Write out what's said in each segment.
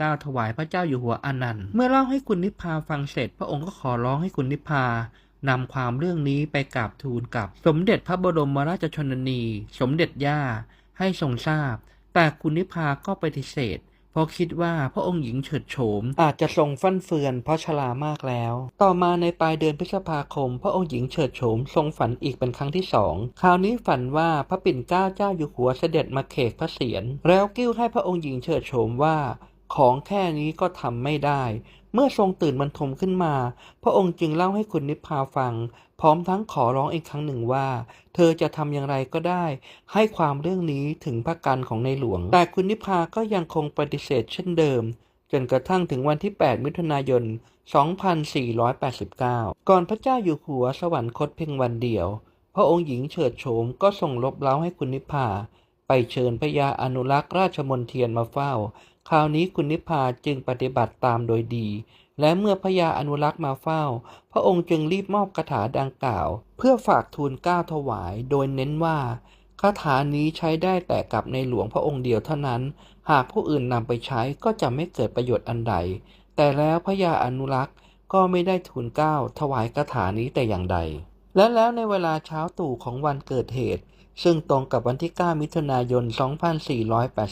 กล่าวถวายพระเจ้าอยู่หัวอนันต์เมื่อเล่าให้คุณนิพพาฟังเสร็จ พระองค์ก็ขอร้องให้คุณนิพพานำความเรื่องนี้ไปกราบทูลกับ สมเด็จพระบรมราชชนนี สมเด็จย่าให้ทรงทราบ แต่คุณนิพพาก็ปฏิเสธเพราะคิดว่าพระองค์หญิงเฉิดโฉมอาจจะทรงฟั่นเฟือนเพราะชรามากแล้ว ต่อมาในปลายเดือนพฤษภาคม พระองค์หญิงเฉิดโฉมทรงฝันอีกเป็นครั้งที่สอง คราวนี้ฝันว่าพระปิ่นเกล้าเจ้าอยู่หัวเสด็จมาเขกพระเศียรแล้วกิ้วให้พระองค์หญิงเฉิดโฉมว่า ของแค่นี้ก็ทำไม่ได้ เมื่อทรงตื่นบรรทมขึ้นมา พระองค์จึงเล่าให้คุณนิพพาฟัง พร้อมทั้งขอร้องอีกครั้งหนึ่งว่า เธอจะทำอย่างไรก็ได้ ให้ความเรื่องนี้ถึงพระกันของในหลวง แต่คุณนิพพาก็ยังคงปฏิเสธเช่นเดิม จนกระทั่งถึงวันที่ 8 มิถุนายน 2489 ก่อนพระเจ้าอยู่หัวสวรรคตเพียงวันเดียว พระองค์หญิงเฉิดโฉมก็ส่งลบเล้าให้คุณนิพพาไปเชิญพระยาอนุรักษ์ราชมนเทียนมาเฝ้า คราวนี้คุณนิพพาจึงปฏิบัติตามโดยดี และเมื่อพระยาอนุรักษ์มาเฝ้า พระองค์จึงรีบมอบคาถาดังกล่าว เพื่อฝากทูลก้าถวาย โดยเน้นว่าคาถานี้ใช้ได้แต่กับในหลวงพระองค์เดียวเท่านั้น หากผู้อื่นนำไปใช้ก็จะไม่เกิดประโยชน์อันใด แต่แล้วพระยาอนุรักษ์ก็ไม่ได้ทูลก้าวถวายคาถานี้แต่อย่างใด และแล้วในเวลาเช้าตู่ของวันเกิดเหตุ ซึ่งตรงกับวันที่ 9 มิถุนายน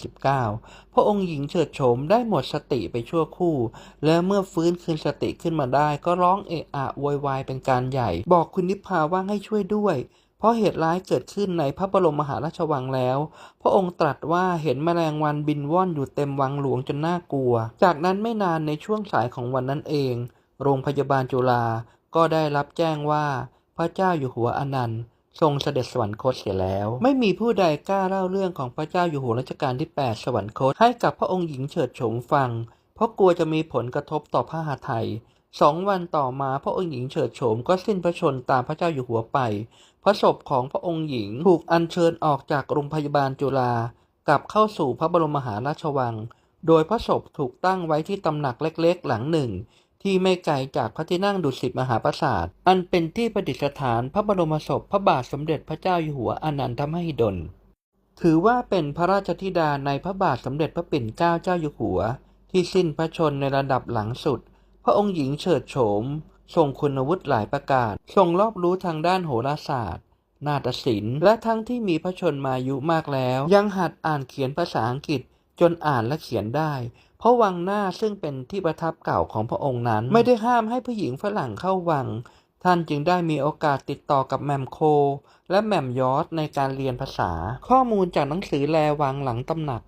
2489 พระองค์หญิงเฉิดโฉมได้หมดสติไปชั่วครู่ และเมื่อฟื้นคืนสติขึ้นมาได้ก็ร้องเอะอะโวยวายเป็นการใหญ่ บอกคุณนิพพาว่าให้ช่วยด้วย เพราะเหตุร้ายเกิดขึ้นในพระบรมมหาราชวังแล้ว พระองค์ตรัสว่าเห็นแมลงวันบินว่อนอยู่เต็มวังหลวงจนน่ากลัว จากนั้นไม่นานในช่วงสายของวันนั้นเอง โรงพยาบาลจุฬาก็ได้รับแจ้งว่าพระเจ้าอยู่หัวอนันต์ ทรงเสด็จสวรรคตเสียแล้ว ไม่มีผู้ใดกล้าเล่าเรื่องของพระเจ้าอยู่หัวรัชกาลที่ 8 สวรรคตให้กับพระองค์หญิงเฉิดโฉมฟัง เพราะกลัวจะมีผลกระทบต่อพระหาไทยสองวันต่อมาพระองค์หญิงเฉิดโฉมก็สิ้นพระชนม์ตามพระเจ้าอยู่หัวไป พระศพของพระองค์หญิงถูกอัญเชิญออกจากโรงพยาบาลจุฬากลับเข้าสู่พระบรมมหาราชวัง โดยพระศพถูกตั้งไว้ที่ตำหนักเล็กๆหลังหนึ่ง ที่ไม่ไกลจากพระที่นั่งดุสิตมหาปราสาท อันเป็นที่ประดิษฐานพระบรมศพพระบาทสมเด็จพระเจ้าอยู่หัวอนันทมหิดล ถือว่าเป็นพระราชธิดาในพระบาทสมเด็จพระปิ่นเกล้าเจ้าอยู่หัว ที่สิ้นพระชนในระดับหลังสุด พระองค์หญิงเฉิดโฉม ทรงคุณวุฒิหลายประการ ทรงรอบรู้ทางด้านโหราศาสตร์นาฏศิลป์และทั้งที่มีพระชนมายุมากแล้ว ยังหัดอ่านเขียนภาษาอังกฤษ จนอ่านและเขียนได้ เพราะวังหน้าซึ่งเป็นที่ประทับเก่าของพระองค์นั้น ไม่ได้ห้ามให้ผู้หญิงฝรั่งเข้าวัง ท่านจึงได้มีโอกาสติดต่อกับแหม่มโค และแหม่มยอดในการเรียนภาษา ข้อมูลจากหนังสือแลวังหลังตำหนัก